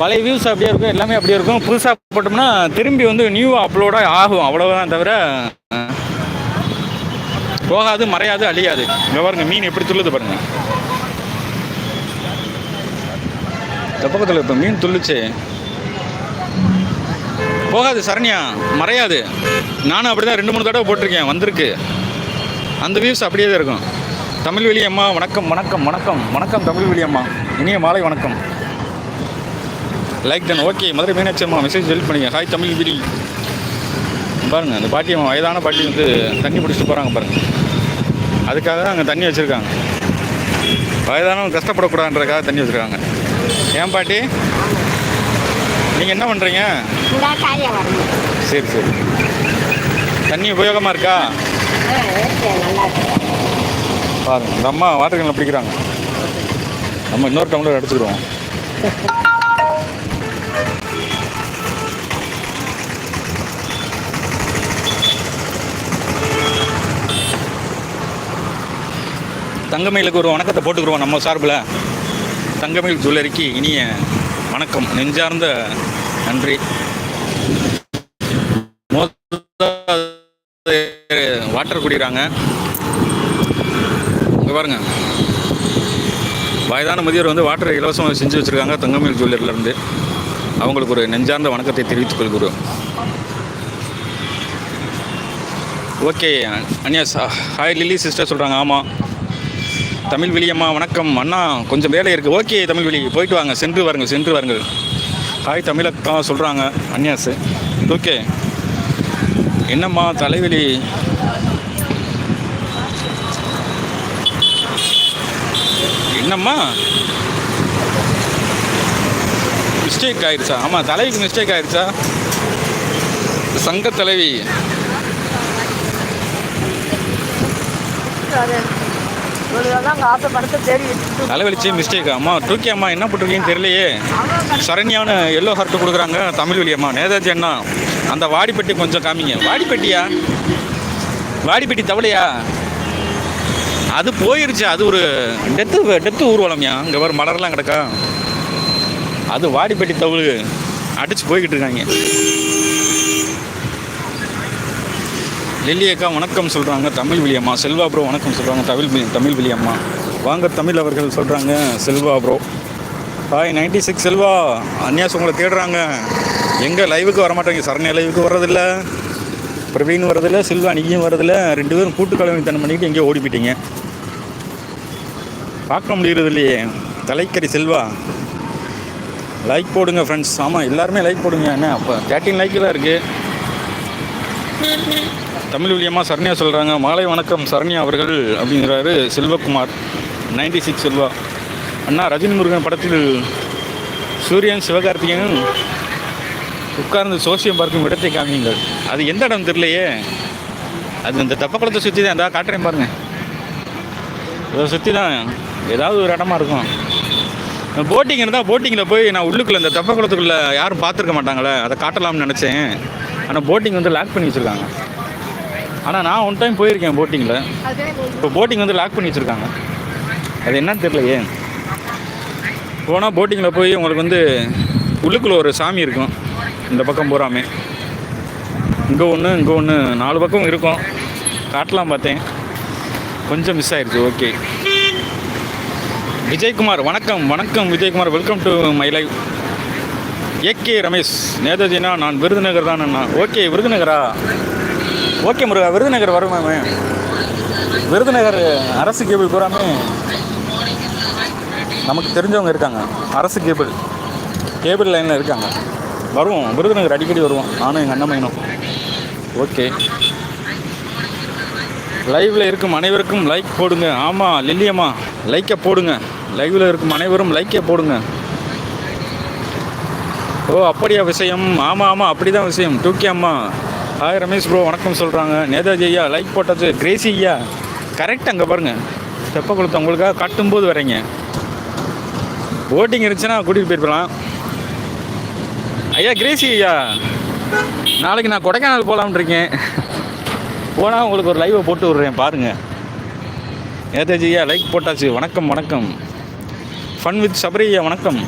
பழைய வியூஸ் அப்படியே இருக்கும் எல்லாமே அப்படியே இருக்கும். புதுசாக போட்டோம்னா திரும்பி வந்து நியூவாக அப்லோடாக ஆகும் அவ்வளோதான் தவிர போகாது மறையாது அழியாது. இங்கே பாருங்க மீன் எப்படி துள்ளுது பாருங்க. இந்த பக்கத்தில் இப்போ மீன் துள்ளுச்சு. போகாது சரண்யா மறையாது. நானும் அப்படி தான் ரெண்டு மூணு தடவை போட்டிருக்கேன் வந்திருக்கு. அந்த வியூஸ் அப்படியே தான் இருக்கும். தமிழ் வெளியம்மா வணக்கம் வணக்கம் வணக்கம் வணக்கம் தமிழ் வெளியம்மா. இனிய மாலை வணக்கம். Like done okay Madurai Meenakshi அம்மா மெசேஜ் ஹெல்ப் பண்ணிங்க. ஹாய் தமிழ் விடி. பாருங்க அந்த பாட்டி அம்மா வயதான பாட்டி வந்து தண்ணி பிடிச்சிட்டு போகிறாங்க பாருங்க. அதுக்காக தான் அங்கே தண்ணி வச்சுருக்காங்க. வயதானவங்க கஷ்டப்படக்கூடாதுன்றதுக்காக தண்ணி வச்சுருக்காங்க. ஏன் பாட்டி? நீங்கள் என்ன பண்ணுறீங்க சரி சரி. தண்ணி உபயோகமாக இருக்கா? பாருங்க இந்த அம்மா வாட்டர் கேனில் பிடிக்கிறாங்க. நம்ம இன்னொரு டம்ளர் அடிச்சுக்கிடுவோம் தங்கமயிலுக்கு ஒரு வணக்கத்தை போட்டுக்கிறோம் நம்ம சார்பில். தங்கமயில் ஜுவல்லரிக்கு இனிய வணக்கம். நெஞ்சார்ந்த நன்றி. வாட்டர் குடிக்கிறாங்க. இங்கே பாருங்க. வயதான முதியோர் வந்து வாட்டரை இலவசமாக செஞ்சு வச்சுருக்காங்க தங்கமயில் ஜுவல்லரிலேருந்து அவங்களுக்கு ஒரு நெஞ்சார்ந்த வணக்கத்தை தெரிவித்துக் கொள்கிறோம். Okay Anya hi Lily sister சொல்கிறாங்க ஆமாம் தமிழ் வெளியம்மா வணக்கம். அண்ணா கொஞ்சம் வேலை இருக்குது ஓகே தமிழ் வெளி போயிட்டு வாங்க. சென்று வாருங்கள் சென்று வாருங்கள். ஹாய் தமிழக்கா சொல்கிறாங்க அன்யாஸ் ஓகே என்னம்மா தலைவலி? என்னம்மா? மிஸ்டேக் ஆயிடுச்சா ஆமாம் தலைவிக்கு மிஸ்டேக் ஆயிடுச்சா சங்க தலைவி. தலைவலிச்சு மிஸ்டேக் அம்மா டூக்கி அம்மா என்ன போட்டிருக்கீங்கன்னு தெரியலையே. சரண்யான்னு எல்லோ ஹார்ட் கொடுக்குறாங்க தமிழ் வழியம்மா நேதாஜி அண்ணா அந்த வாடிப்பட்டி கொஞ்சம் காமிங்க. வாடிப்பட்டியா? வாடிப்பட்டி தவளையா? அது போயிருச்சு அது ஒரு டெத்து டெத்து ஊர்வலம்யா. இங்கே வேறு மலர்லாம் கிடக்கா. அது வாடிப்பட்டி தவளு. அடிச்சு போய்கிட்டு இருக்காங்க. லில்லி அக்கா வணக்கம் சொல்கிறாங்க தமிழ் விழியம்மா செல்வா ப்ரோ வணக்கம் சொல்கிறாங்க தமிழ் தமிழ் விழியம்மா வாங்க தமிழ் அவர்கள் சொல்கிறாங்க Selva bro hi ninety six Selva. அன்யாஸ் உங்களை தேடுறாங்க. எங்கே லைவுக்கு வர மாட்டாங்க சரண்யா லைவுக்கு வர்றதில்ல. பிரவீன் வரதில்ல செல்வா நீயும் வரதில்ல ரெண்டு பேரும் கூட்டு கலவை தனம் பண்ணிக்கிட்டு எங்கேயோ ஓடி போயிட்டீங்க. பார்க்க முடியறது இல்லையே. தலைக்கறி செல்வா. லைக் போடுங்க ஃப்ரெண்ட்ஸ் ஆமாம் எல்லாருமே லைக் போடுங்க. என்ன அப்போ தேர்ட்டின் லைக்கு தான் இருக்குது தமிழ் விலியம்மா சரண்யா சொல்கிறாங்க மாலை வணக்கம் சரண்யா அவர்கள் அப்படிங்கிறாரு செல்வகுமார். Ninety six Selva. அண்ணா ரஜினி முருகன் படத்தில் சூரியன் சிவகார்த்திகேயன் உட்கார்ந்து சோசியம் பார்க்கும் இடத்தை காமியுங்கள் அது எந்த இடம் தெரியலையே. அது இந்த தெப்பக்குளத்தை சுற்றி தான். எதாவது காட்டுறேன் பாருங்கள் இதை சுற்றி தான் ஏதாவது ஒரு இடமா இருக்கும். போட்டிங் இருந்தால் போட்டிங்கில் போய் நான் உள்ளுக்குள்ளே இந்த தெப்பக்குளத்துக்குள்ளே யாரும் பார்த்துருக்க மாட்டாங்களே. அதை காட்டலாம்னு நினச்சேன். ஆனால் போட்டிங் வந்து லாக் பண்ணி வச்சுருக்காங்க. ஆனால் நான் ஒன் டைம் போயிருக்கேன் போட்டிங்கில் இப்போ போட்டிங் வந்து லாக் பண்ணி வச்சுருக்காங்க. அது என்னன்னு தெரியலையே போனால் போட்டிங்கில் போய் உங்களுக்கு வந்து உள்ளுக்குள்ளே ஒரு சாமி இருக்கும். இந்த பக்கம் பூராமே. இங்கே ஒன்று இங்கே ஒன்று நாலு பக்கம் இருக்கும். காட்டலாம் பார்த்தேன். கொஞ்சம் மிஸ் ஆயிடுச்சு ஓகே விஜயகுமார் வணக்கம் வணக்கம் Vijayakumar. Welcome to my live AK Ramesh நேதாஜினா நான் விருதுநகர் தான் ஓகே விருதுநகரா? ஓகே முருகா விருதுநகர் வருமாமே விருதுநகர் அரசு கேபிள் பூராமே நமக்கு தெரிஞ்சவங்க இருக்காங்க. அரசு கேபிள் கேபிள் லைனில் இருக்காங்க. வருவோம் விருதுநகர் அடிக்கடி வருவோம். நானும் எங்கள் அண்ணமையனும் ஓகே. லைவில் இருக்கும் அனைவருக்கும் லைக் போடுங்க. ஆமாம் லில்லியம்மா லைக்கை போடுங்க. லைவில் இருக்கும் அனைவரும் லைக்கை போடுங்க. ஓ அப்படியா விஷயம்? ஆமாம் ஆமாம் அப்படி தான் விஷயம். டூக்கே அம்மா. ஹாய் ரமேஷ் ப்ரோ வணக்கம் சொல்கிறாங்க நேதாஜி ஐயா லைக் போட்டாச்சு கிரேசி ஐயா கரெக்ட் அங்கே பாருங்கள் தெப்ப குளத்தை உங்களுக்காக கட்டும்போது வரீங்க. ஓட்டிங் இருந்துச்சுன்னா கூட்டிகிட்டு போயிருக்கலாம். ஐயா கிரேசி ஐயா நாளைக்கு நான் கொடைக்கானல் போகலாம்னு இருக்கேன். போனால் உங்களுக்கு ஒரு லைவை போட்டு விட்றேன். பாருங்கள் நேதாஜி ஐயா லைக் போட்டாச்சு. வணக்கம் வணக்கம். ஃபன் வித் சபரி ஐயா வணக்கம்.